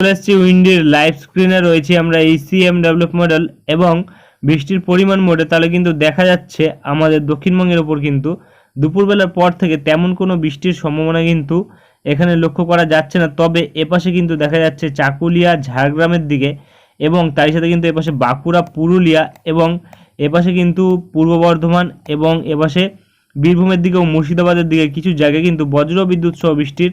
চলে এসেছি উইন্ডির লাইভ স্ক্রিনে রয়েছে আমরা এই সিএম ডেভেলপ মডেল এবং বৃষ্টির পরিমাণ মোডে তাহলে কিন্তু দেখা যাচ্ছে আমাদের দক্ষিণবঙ্গের ওপর কিন্তু দুপুরবেলার পর থেকে তেমন কোনো বৃষ্টির সম্ভাবনা কিন্তু এখানে লক্ষ্য করা যাচ্ছে না। তবে এপাশে কিন্তু দেখা যাচ্ছে চাকুলিয়া, ঝাড়গ্রামের দিকে এবং তারই সাথে কিন্তু এপাশে বাঁকুড়া, পুরুলিয়া এবং এপাশে কিন্তু পূর্ব বর্ধমান এবং এপাশে বীরভূমের দিকে ও মুর্শিদাবাদের দিকে কিছু জায়গায় কিন্তু বজ্র বিদ্যুৎ সহ বৃষ্টির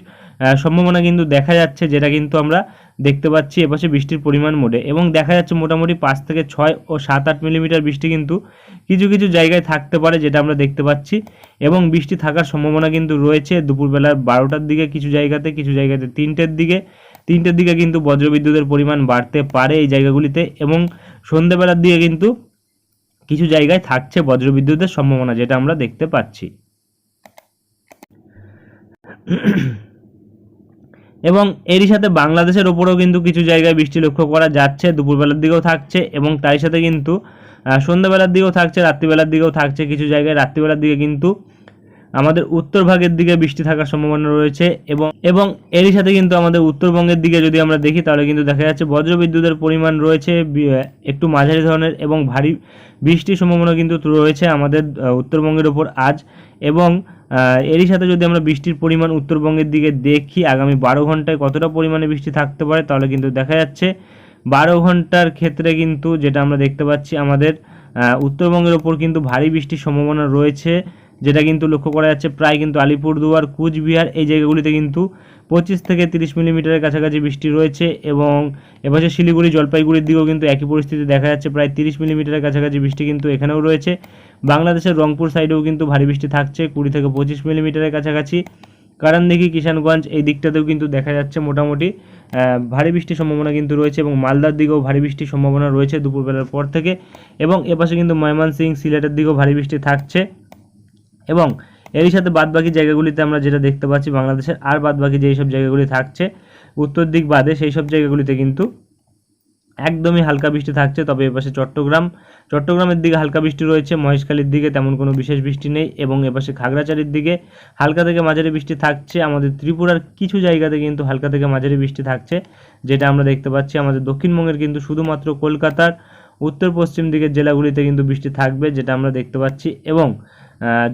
সম্ভাবনা কিন্তু দেখা যাচ্ছে, যেটা কিন্তু আমরা দেখতে পাচ্ছি এপাশে বৃষ্টির পরিমাণ মোডে এবং দেখা যাচ্ছে মোটামুটি পাঁচ থেকে ছয় ও সাত আট মিলিমিটার বৃষ্টি কিন্তু কিছু কিছু জায়গায় থাকতে পারে যেটা আমরা দেখতে পাচ্ছি এবং বৃষ্টি থাকার সম্ভাবনা কিন্তু রয়েছে। দুপুরবেলার বারোটার দিকে কিছু জায়গাতে কিছু জায়গাতে তিনটের দিকে। তিনটের দিকে কিন্তু বজ্রবিদ্যুতের পরিমাণ বাড়তে পারে এই জায়গাগুলিতে এবং সন্ধেবেলার দিকে কিন্তু কিছু জায়গায় থাকছে বজ্রবিদ্যুতের সম্ভাবনা যেটা আমরা দেখতে পাচ্ছি। এবং এরই সাথে বাংলাদেশের ওপরেও কিন্তু কিছু জায়গায় বৃষ্টি লক্ষ্য করা যাচ্ছে, দুপুরবেলার দিকেও থাকছে এবং তাই সাথে কিন্তু সন্ধ্যাবেলার দিকেও থাকছে, রাত্রিবেলার দিকেও থাকছে কিছু জায়গায়। রাত্রিবেলার দিকে কিন্তু আমাদের উত্তর ভাগের দিকে বৃষ্টি থাকার সম্ভাবনা রয়েছে এবং এবং এরই সাথে কিন্তু আমাদের উত্তরবঙ্গের দিকে যদি আমরা দেখি, তাহলে কিন্তু দেখা যাচ্ছে বজ্রবিদ্যুতের পরিমাণ রয়েছে একটু মাঝারি ধরনের এবং ভারী বৃষ্টির সম্ভাবনা কিন্তু রয়েছে আমাদের উত্তরবঙ্গের ওপর আজ এবং এরই সাথে যদি আমরা বৃষ্টির পরিমাণ উত্তরবঙ্গের দিকে দেখি, আগামী বারো ঘন্টায় কতটা পরিমাণে বৃষ্টি থাকতে পারে, তাহলে কিন্তু দেখা যাচ্ছে বারো ঘণ্টার ক্ষেত্রে কিন্তু যেটা আমরা দেখতে পাচ্ছি আমাদের উত্তরবঙ্গের ওপর কিন্তু ভারী বৃষ্টির সম্ভাবনা রয়েছে। যেটা কিন্তু লক্ষ্য করা যাচ্ছে প্রায় কিন্তু আলিপুরদুয়ার, কুচবিহার এই জায়গাগুলিতে কিন্তু পঁচিশ থেকে তিরিশ মিলিমিটারের কাছাকাছি বৃষ্টি রয়েছে এবং এপাশে শিলিগুড়ি, জলপাইগুড়ির দিকেও কিন্তু একই পরিস্থিতি দেখা যাচ্ছে, প্রায় তিরিশ মিলিমিটারের কাছাকাছি বৃষ্টি কিন্তু এখানেও রয়েছে। বাংলাদেশের রংপুর সাইডেও কিন্তু ভারী বৃষ্টি থাকছে, কুড়ি থেকে পঁচিশ মিলিমিটারের কাছাকাছি। কারণ দেখি কিষানগঞ্জ এই দিকটাতেও কিন্তু দেখা যাচ্ছে মোটামুটি ভারী বৃষ্টির সম্ভাবনা কিন্তু রয়েছে এবং মালদার দিকেও ভারী বৃষ্টির সম্ভাবনা রয়েছে দুপুরবেলার পর থেকে এবং এপাশে কিন্তু ময়মনসিং সিলেটের দিকেও ভারী বৃষ্টি থাকছে। এবং এরই সাথে বাদবাকি জায়গাগুলিতে আমরা যেটা দেখতে পাচ্ছি বাংলাদেশের আর বাদবাকি যেই সব জায়গাগুলি থাকছে, উত্তর দিক বাদে সেই সব জায়গাগুলিতে কিন্তু একদমই হালকা বৃষ্টি থাকছে। তবে এপাশে চট্টগ্রাম, চট্টগ্রামের দিকে হালকা বৃষ্টি রয়েছে, মহেশখালীর দিকে তেমন কোনো বিশেষ বৃষ্টি নেই এবং এপাশে খাগড়াছড়ির দিকে হালকা থেকে মাঝারি বৃষ্টি থাকছে। আমাদের ত্রিপুরার কিছু জায়গাতে কিন্তু হালকা থেকে মাঝারি বৃষ্টি থাকছে, যেটা আমরা দেখতে পাচ্ছি। আমাদের দক্ষিণবঙ্গের কিন্তু শুধুমাত্র কলকাতার উত্তর পশ্চিম দিকের জেলাগুলিতে কিন্তু বৃষ্টি থাকবে, যেটা আমরা দেখতে পাচ্ছি এবং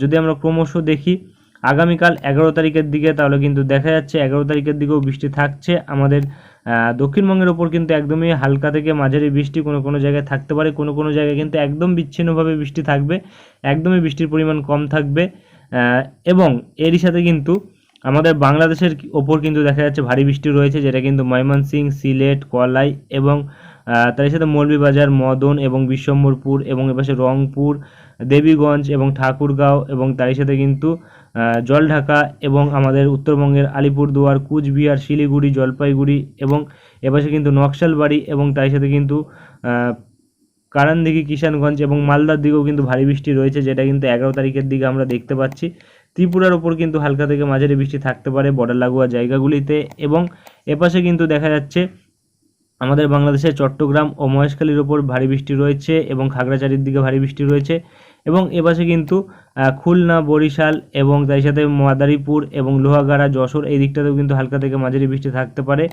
যদি আমরা ক্রমশ দেখি, আগামীকাল এগারো তারিখের দিকে, তাহলে কিন্তু দেখা যাচ্ছে এগারো তারিখের দিকেও বৃষ্টি থাকছে। আমাদের দক্ষিণবঙ্গের ওপর কিন্তু একদমই হালকা থেকে মাঝারি বৃষ্টি কোনো কোনো জায়গায় থাকতে পারে, কোনো কোনো জায়গায় কিন্তু একদম বিচ্ছিন্নভাবে বৃষ্টি থাকবে, একদমই বৃষ্টির পরিমাণ কম থাকবে। এবং এরই সাথে কিন্তু আমাদের বাংলাদেশের ওপর কিন্তু দেখা যাচ্ছে ভারী বৃষ্টি রয়েছে, যেটা কিন্তু ময়মনসিং সিলেট, কলাই এবং তার সাথে মৌলভীবাজার, মদন এবং বিশ্বম্বরপুর এবং এপাশে রংপুর, দেবীগঞ্জ এবং ঠাকুরগাঁও এবং তারই সাথে কিন্তু জলঢাকা এবং আমাদের উত্তরবঙ্গের আলিপুরদুয়ার, কুচবিহার, শিলিগুড়ি, জলপাইগুড়ি এবং এপাশে কিন্তু নকশালবাড়ি এবং তার সাথে কিন্তু কারানদিঘি কিষানগঞ্জ এবং মালদার দিকেও কিন্তু ভারী বৃষ্টি রয়েছে, যেটা কিন্তু এগারো তারিখের দিকে আমরা দেখতে পাচ্ছি। ত্রিপুরার ওপর কিন্তু হালকা থেকে মাঝারি বৃষ্টি থাকতে পারে বর্ডার লাগোয়া জায়গাগুলিতে এবং এপাশে কিন্তু দেখা যাচ্ছে আমাদের বাংলাদেশের চট্টগ্রাম ও মহেশখালীর ওপর ভারী বৃষ্টি রয়েছে এবং খাগড়াছড়ির দিকে ভারী বৃষ্টি রয়েছে এবং এপাশে কিন্তু খুলনা, বরিশাল এবং তার সাথে মাদারীপুর এবং লোহাগাড়া, যশোর এই দিকটাতেও কিন্তু হালকা থেকে মাঝারি বৃষ্টি থাকতে পারে।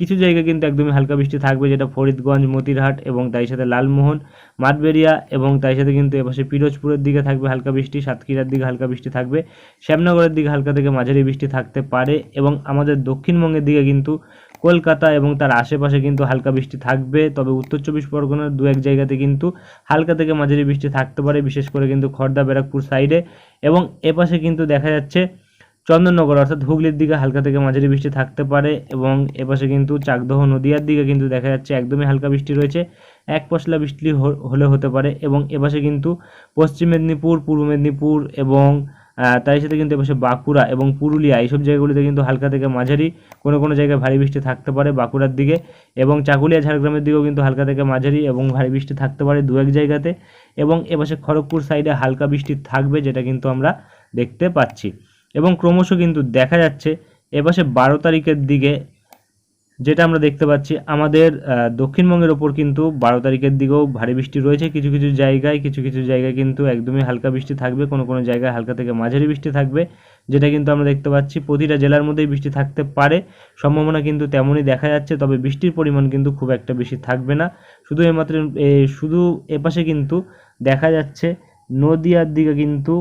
কিছু জায়গায় কিন্তু একদমই হালকা বৃষ্টি থাকবে যেটা ফরিদগঞ্জ, মতিরহাট এবং তাই সাথে লালমোহন, মাঠবেরিয়া এবং তাই সাথে কিন্তু এপাশে পিরোজপুরের দিকে থাকবে হালকা বৃষ্টি, সাতক্ষীরার দিকে হালকা বৃষ্টি থাকবে, শ্যামনগরের দিকে হালকা থেকে মাঝারি বৃষ্টি থাকতে পারে এবং আমাদের দক্ষিণবঙ্গের দিকে কিন্তু কলকাতা এবং তার আশেপাশে কিন্তু হালকা বৃষ্টি থাকবে। তবে উত্তর চব্বিশ পরগনার দু এক জায়গাতে কিন্তু হালকা থেকে মাঝারি বৃষ্টি থাকতে পারে, বিশেষ করে কিন্তু খড়দা ব্যারাকপুর সাইডে। এবং এপাশে কিন্তু দেখা যাচ্ছে চন্দননগর, অর্থাৎ হুগলির দিকে হালকা থেকে মাঝারি বৃষ্টি থাকতে পারে এবং এপাশে কিন্তু চাকদহ নদিয়ার দিকে কিন্তু দেখা যাচ্ছে একদমই হালকা বৃষ্টি রয়েছে। এক পশলা বৃষ্টি হলে হতে পারে এবং এপাশে কিন্তু পশ্চিম মেদিনীপুর, পূর্ব মেদিনীপুর এবং তার সাথে কিন্তু এপাশে বাঁকুড়া এবং পুরুলিয়া, এইসব জায়গাগুলিতে কিন্তু হালকা থেকে মাঝারি কোনো কোনো জায়গায় ভারী বৃষ্টি থাকতে পারে বাঁকুড়ার দিকে এবং চাকুলিয়া, ঝাড়গ্রামের দিকেও কিন্তু হালকা থেকে মাঝারি এবং ভারী বৃষ্টি থাকতে পারে দু এক জায়গাতে এবং এপাশে খড়গপুর সাইডে হালকা বৃষ্টি থাকবে যেটা কিন্তু আমরা দেখতে পাচ্ছি। এবং ক্রমশ কিন্তু দেখা যাচ্ছে এপাশে বারো তারিখের দিকে যেটা আমরা দেখতে পাচ্ছি, আমাদের দক্ষিণবঙ্গের ওপর কিন্তু বারো তারিখের দিকেও ভারী বৃষ্টি রয়েছে। কিছু কিছু জায়গায়, কিছু কিছু জায়গায় কিন্তু একদমই হালকা বৃষ্টি থাকবে। কোনো কোনো জায়গায় হালকা থেকে মাঝারি বৃষ্টি থাকবে, যেটা কিন্তু আমরা দেখতে পাচ্ছি প্রতিটা জেলার মধ্যেই বৃষ্টি থাকতে পারে। সম্ভাবনা কিন্তু তেমনই দেখা যাচ্ছে, তবে বৃষ্টির পরিমাণ কিন্তু খুব একটা বেশি থাকবে না। শুধু এমাত্র শুধু এপাশে কিন্তু দেখা যাচ্ছে নদিয়ার দিকে কিন্তু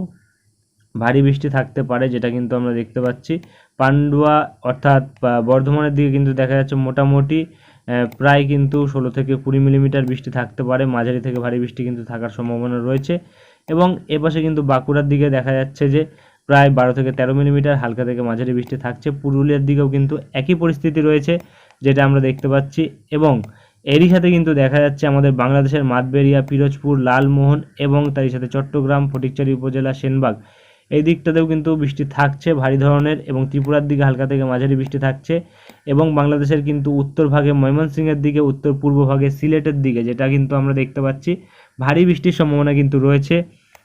ভারী বৃষ্টি থাকতে পারে, যেটা কিন্তু আমরা দেখতে পাচ্ছি। পান্ডুয়া অর্থাৎ বর্ধমানের দিকে কিন্তু দেখা যাচ্ছে মোটামুটি প্রায় কিন্তু ষোলো থেকে কুড়ি মিলিমিটার বৃষ্টি থাকতে পারে। মাঝারি থেকে ভারী বৃষ্টি কিন্তু থাকার সম্ভাবনা রয়েছে। এবং এপাশে কিন্তু বাঁকুড়ার দিকে দেখা যাচ্ছে যে, প্রায় বারো থেকে তেরো মিলিমিটার হালকা থেকে মাঝারি বৃষ্টি থাকছে। পুরুলিয়ার দিকেও কিন্তু একই পরিস্থিতি রয়েছে, যেটা আমরা দেখতে পাচ্ছি। এবং এরই সাথে কিন্তু দেখা যাচ্ছে আমাদের বাংলাদেশের মাতবেরিয়া, পিরোজপুর, লালমোহন এবং তারই সাথে চট্টগ্রাম, ফটিকচারি উপজেলা, সেনবাগ। এই দিকটাতেও কিন্তু বৃষ্টি থাকছে, ভারী ধরনের এবং ত্রিপুরার দিকে হালকা থেকে মাঝারি বৃষ্টি থাকছে এবং বাংলাদেশের কিন্তু উত্তর ভাগে ময়মনসিংহের দিকে, উত্তর পূর্ব ভাগে সিলেটের দিকে, যেটা কিন্তু আমরা দেখতে পাচ্ছি, ভারী বৃষ্টির সম্ভাবনা কিন্তু রয়েছে।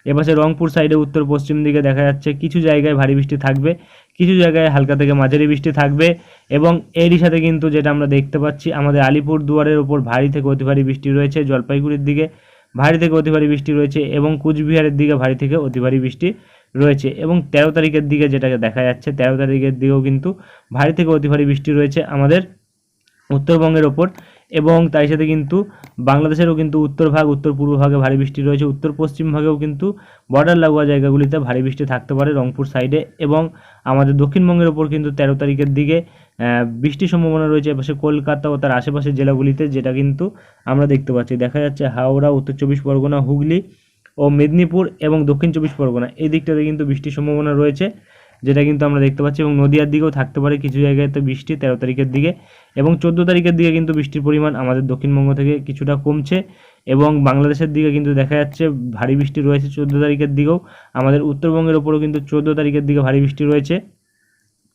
এপাশে রংপুর সাইডে উত্তর পশ্চিম দিকে দেখা যাচ্ছে কিছু জায়গায় ভারী বৃষ্টি থাকবে, কিছু জায়গায় হালকা থেকে মাঝারি বৃষ্টি থাকবে এবং এরই সাথে কিন্তু যেটা আমরা দেখতে পাচ্ছি, আমাদের আলিপুর দুয়ারের ওপর ভারী থেকে অতি ভারী বৃষ্টি রয়েছে, জলপাইগুড়ির দিকে ভারী থেকে অতি ভারী বৃষ্টি রয়েছে এবং কুচবিহারের দিকে ভারী থেকে অতি ভারী বৃষ্টি রয়েছে এবং তেরো তারিখের দিকে যেটাকে দেখা যাচ্ছে, তেরো তারিখের দিকেও কিন্তু ভারী থেকে অতি ভারী বৃষ্টি রয়েছে আমাদের উত্তরবঙ্গের ওপর এবং তার সাথে কিন্তু বাংলাদেশেরও কিন্তু উত্তর ভাগ, উত্তর পূর্ব ভাগে ভারী বৃষ্টি রয়েছে। উত্তর পশ্চিম ভাগেও কিন্তু বর্ডার লাগোয়া জায়গাগুলিতে ভারী বৃষ্টি থাকতে পারে রংপুর সাইডে এবং আমাদের দক্ষিণবঙ্গের ওপর কিন্তু তেরো তারিখের দিকে বৃষ্টির সম্ভাবনা রয়েছে এপাশে কলকাতা ও তার আশেপাশের জেলাগুলিতে যেটা কিন্তু আমরা দেখতে পাচ্ছি। দেখা যাচ্ছে হাওড়া, উত্তর চব্বিশ পরগনা, হুগলি ও মেদিনীপুর এবং দক্ষিণ চব্বিশ পরগনা। এই দিকটাতে কিন্তু বৃষ্টির সম্ভাবনা রয়েছে, যেটা কিন্তু আমরা দেখতে পাচ্ছি এবং নদিয়ার দিকেও থাকতে পারে কিছু জায়গাতে বৃষ্টি তেরো তারিখের দিকে এবং চোদ্দ তারিখের দিকে কিন্তু বৃষ্টির পরিমাণ আমাদের দক্ষিণবঙ্গ থেকে কিছুটা কমছে এবং বাংলাদেশের দিকে কিন্তু দেখা যাচ্ছে ভারী বৃষ্টি রয়েছে চোদ্দ তারিখের দিকেও। আমাদের উত্তরবঙ্গের ওপরও কিন্তু চোদ্দ তারিখের দিকে ভারী বৃষ্টি রয়েছে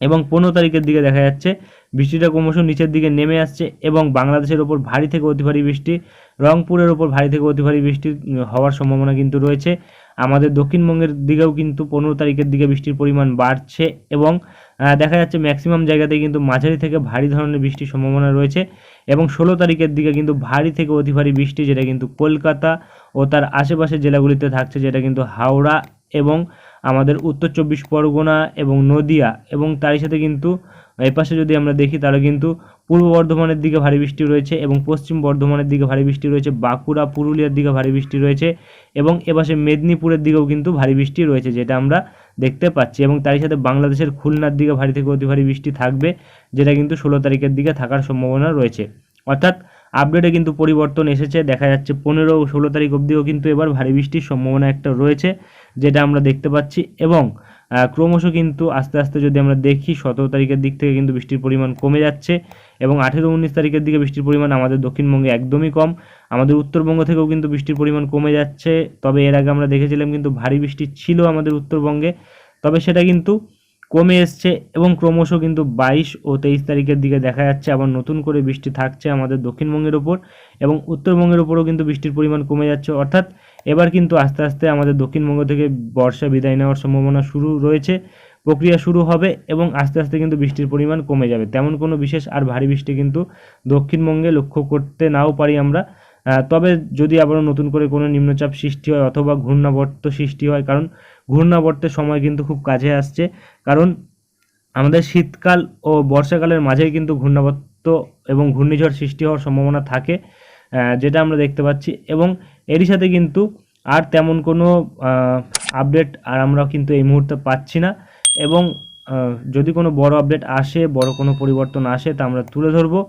এবং পনেরো তারিখের দিকে দেখা যাচ্ছে বৃষ্টিটা ক্রমশ নিচের দিকে নেমে আসছে এবং বাংলাদেশের ওপর ভারী থেকে অতি ভারী বৃষ্টি রংপুরের ওপর ভারী থেকে অতি ভারী বৃষ্টি হওয়ার সম্ভাবনা কিন্তু রয়েছে। আমাদের দক্ষিণবঙ্গের দিকেও কিন্তু পনেরো তারিখের দিকে বৃষ্টির পরিমাণ বাড়ছে এবং দেখা যাচ্ছে ম্যাক্সিমাম জায়গাতে কিন্তু মাঝারি থেকে ভারী ধরনের বৃষ্টির সম্ভাবনা রয়েছে এবং ষোলো তারিখের দিকে কিন্তু ভারী থেকে অতি ভারী বৃষ্টি যেটা কিন্তু কলকাতা ও তার আশেপাশের জেলাগুলিতে থাকছে যেটা কিন্তু হাওড়া এবং আমাদের উত্তর চব্বিশ পরগনা এবং নদিয়া এবং তারই সাথে কিন্তু এপাশে যদি আমরা দেখি, তাহলে কিন্তু পূর্ব বর্ধমানের দিকে ভারী বৃষ্টি রয়েছে এবং পশ্চিম বর্ধমানের দিকে ভারী বৃষ্টি রয়েছে, বাঁকুড়া, পুরুলিয়ার দিকে ভারী বৃষ্টি রয়েছে এবং এপাশে মেদিনীপুরের দিকেও কিন্তু ভারী বৃষ্টি রয়েছে, যেটা আমরা দেখতে পাচ্ছি এবং তারই সাথে বাংলাদেশের খুলনার দিকে ভারী থেকে অতি ভারী বৃষ্টি থাকবে, যেটা কিন্তু ষোলো তারিখের দিকে থাকার সম্ভাবনা রয়েছে। অর্থাৎ আপডেটে কিন্তু পরিবর্তন এসেছে। দেখা যাচ্ছে পনেরো ষোলো তারিখ অবধিও কিন্তু এবার ভারী বৃষ্টির সম্ভাবনা একটা রয়েছে, যেটা আমরা দেখতে পাচ্ছি। এবং ক্রমশ কিন্তু আস্তে আস্তে যদি আমরা দেখি, সতেরো তারিখের দিক থেকে কিন্তু বৃষ্টির পরিমাণ কমে যাচ্ছে এবং আঠেরো উনিশ তারিখের দিকে বৃষ্টির পরিমাণ আমাদের দক্ষিণবঙ্গে একদমই কম। আমাদের উত্তরবঙ্গ থেকেও কিন্তু বৃষ্টির পরিমাণ কমে যাচ্ছে। তবে এর আগে আমরা দেখেছিলাম কিন্তু ভারী বৃষ্টি ছিল আমাদের উত্তরবঙ্গে। তবে সেটা কিন্তু কমে এসছে এবং ক্রমশ কিন্তু বাইশ ও তেইশ তারিখের দিকে দেখা যাচ্ছে আবার নতুন করে বৃষ্টি থাকছে আমাদের দক্ষিণবঙ্গের ওপর এবং উত্তরবঙ্গের ওপরও কিন্তু বৃষ্টির পরিমাণ কমে যাচ্ছে। অর্থাৎ এবার কিন্তু আস্তে আস্তে আমাদের দক্ষিণবঙ্গ থেকে বর্ষা বিদায় নেওয়ার সম্ভাবনা শুরু রয়েছে। প্রক্রিয়া শুরু হবে এবং আস্তে আস্তে কিন্তু বৃষ্টির পরিমাণ কমে যাবে। তেমন কোনো বিশেষ আর ভারী বৃষ্টি কিন্তু দক্ষিণবঙ্গে লক্ষ্য করতে নাও পারি আমরা। তবে যদি আবারও নতুন করে কোনো নিম্নচাপ সৃষ্টি হয় অথবা ঘূর্ণাবর্ত সৃষ্টি হয়, কারণ ঘূর্ণাবর্তের সময় কিন্তু খুব কাছে আসছে। কারণ আমাদের শীতকাল ও বর্ষাকালের মাঝেই কিন্তু ঘূর্ণাবর্ত এবং ঘূর্ণিঝড় সৃষ্টি হওয়ার সম্ভাবনা থাকে যেটা আমরা দেখতে পাচ্ছি। এবং এরই সাথে কিন্তু আর তেমন কোনো আপডেট আর আমরা কিন্তু এই মুহূর্তে পাচ্ছি না। এবং যদি কোনো বড় আপডেট আসে, বড় কোনো পরিবর্তন আসে, তা আমরা তুলে ধরবো।